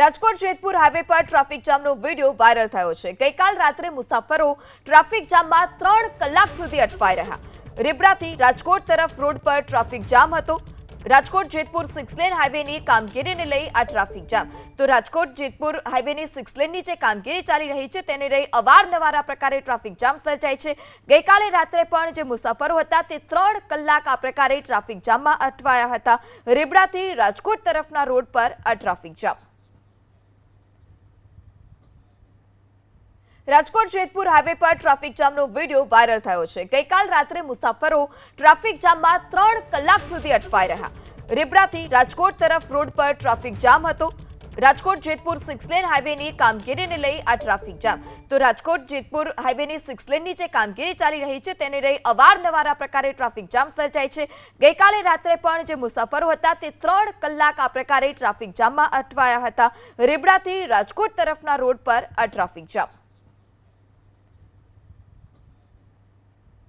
Rajkot Jetpur highway પર traffic જામનો video viral થયો છે. ગઈકાલ રાત્રે મુસાફરો ટ્રાફિક જામમાં ત્રણ કલાક સુધી અટવાઈ રહ્યા. રીબડાથી રાજકોટ તરફ રોડ પર ટ્રાફિક જામ હતો. રાજકોટ જેતપુર સિક્સ લેન હાઈવેની કામગીરીને લઈ આ ટ્રાફિક જામ. તો રાજકોટ જેતપુર હાઈવેની સિક્સ લેનની જે કામગીરી ચાલી રહી છે, તેને લઈ અવારનવાર આ પ્રકારે ટ્રાફિક જામ સર્જાય છે. ગઈકાલે રાત્રે પણ જે મુસાફરો હતા, તે ત્રણ કલાક આ પ્રકારે ટ્રાફિક જામમાં અટવાયા હતા. રીબડાથી રાજકોટ તરફના રોડ પર આ traffic jam. Rajkot Jetpur highway પર ટ્રાફિક જામનો વીડિયો વાયરલ થયો છે. ગઈકાલ રાત્રે મુસાફરો ટ્રાફિક જામમાં ત્રણ કલાક સુધી અટવાઈ રહ્યા. રીબડાથી રાજકોટ તરફ રોડ પર ટ્રાફિક જામ હતો. રાજકોટ જેતપુર સિક્સ લેન હાઈવેની કામગીરીને લઈ આ ટ્રાફિક જામ તો રાજકોટ જેતપુર હાઈવેની સિક્સ લેનની જે કામગીરી ચાલી રહી છે, તેને લઈ અવારનવાર આ પ્રકારે ટ્રાફિક જામ સર્જાય છે. ગઈકાલે રાત્રે પણ જે મુસાફરો હતા, તે ત્રણ કલાક આ પ્રકારે ટ્રાફિક જામમાં અટવાયા હતા. રીબડાથી રાજકોટ તરફના રોડ પર આ ટ્રાફિક જામ